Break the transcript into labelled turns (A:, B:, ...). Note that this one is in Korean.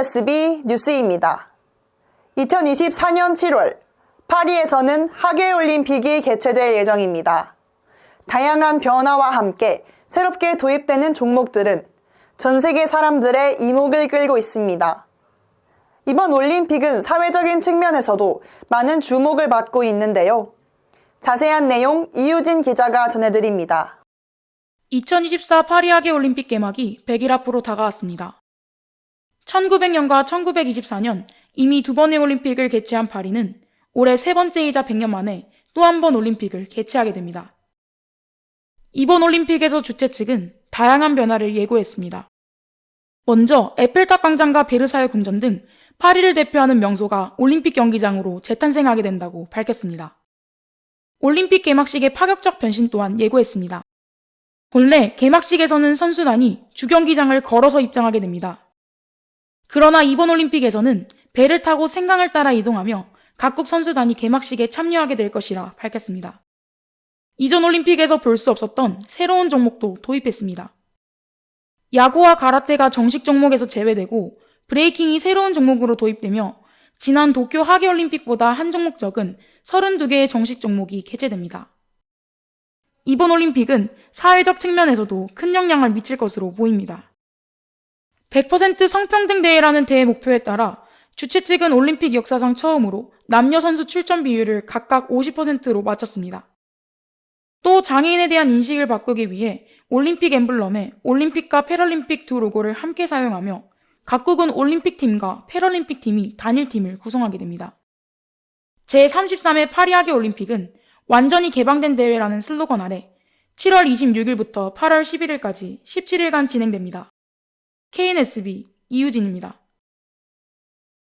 A: KNSB 뉴스입니다. 2024년 7월 파리에서는 하계 올림픽이 개최될 예정입니다. 다양한 변화와 함께 새롭게 도입되는 종목들은 전 세계 사람들의 이목을 끌고 있습니다. 이번 올림픽은 사회적인 측면에서도 많은 주목을 받고 있는데요. 자세한 내용 이유진 기자가 전해드립니다.
B: 2024 파리 하계 올림픽 개막이 100일 앞으로 다가왔습니다. 1900년과 1924년 이미 두 번의 올림픽을 개최한 파리는 올해 세 번째이자 100년 만에 또 한 번 올림픽을 개최하게 됩니다. 이번 올림픽에서 주최 측은 다양한 변화를 예고했습니다. 먼저 에펠탑 광장과 베르사유 궁전 등 파리를 대표하는 명소가 올림픽 경기장으로 재탄생하게 된다고 밝혔습니다. 올림픽 개막식의 파격적 변신 또한 예고했습니다. 본래 개막식에서는 선수단이 주경기장을 걸어서 입장하게 됩니다. 그러나 이번 올림픽에서는 배를 타고 생강을 따라 이동하며 각국 선수단이 개막식에 참여하게 될 것이라 밝혔습니다. 이전 올림픽에서 볼 수 없었던 새로운 종목도 도입했습니다. 야구와 가라테가 정식 종목에서 제외되고 브레이킹이 새로운 종목으로 도입되며 지난 도쿄 하계올림픽보다 한 종목 적은 32개의 정식 종목이 개최됩니다. 이번 올림픽은 사회적 측면에서도 큰 영향을 미칠 것으로 보입니다. 100% 성평등 대회라는 대회 목표에 따라 주최 측은 올림픽 역사상 처음으로 남녀 선수 출전 비율을 각각 50%로 맞췄습니다. 또 장애인에 대한 인식을 바꾸기 위해 올림픽 엠블럼에 올림픽과 패럴림픽 두 로고를 함께 사용하며 각국은 올림픽 팀과 패럴림픽 팀이 단일 팀을 구성하게 됩니다. 제33회 파리하계 올림픽은 완전히 개방된 대회라는 슬로건 아래 7월 26일부터 8월 11일까지 17일간 진행됩니다. KNSB 이유진입니다.